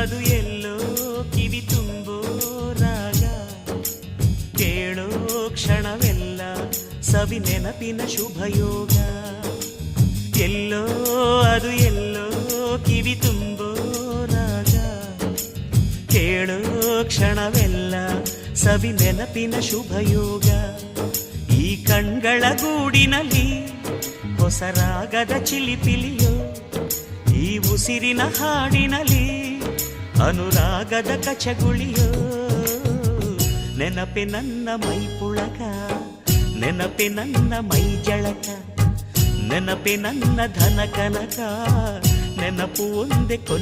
ಅದು ಎಲ್ಲೋ ಕಿವಿ ತುಂಬೋ ರಾಗ. ಕೇಳೋ ಕ್ಷಣವೆಲ್ಲ ಸವಿ ನೆನಪಿನ ಶುಭಯೋಗ. ಎಲ್ಲೋ ಅದು ಎಲ್ಲೋ ಕಿವಿ ತುಂಬೋ ರಾಗ. ಕೇಳೋ ಕ್ಷಣವೆಲ್ಲ ಸವಿ ನೆನಪಿನ ಶುಭಯೋಗ. ಈ ಕಣ್ಗಳ ಗೂಡಿನಲ್ಲಿ ಹೊಸ ರಾಗದ ಚಿಲಿಪಿಲಿಯೋ. ಈ ಉಸಿರಿನ ಹಾಡಿನಲ್ಲಿ ಅನುರಾಗದ ಕಚಗುಳಿಯೋ, ನೆನಪೆ ನನ್ನ ಮೈ ಪುಳಕ, ನೆನಪೆ ನನ್ನ ಮೈ ಜಳಕ, ನೆನಪೆ ನನ್ನ ಧನ ಕನಕ, ನೆನಪು ಒಂದೇ ಕೊನೆ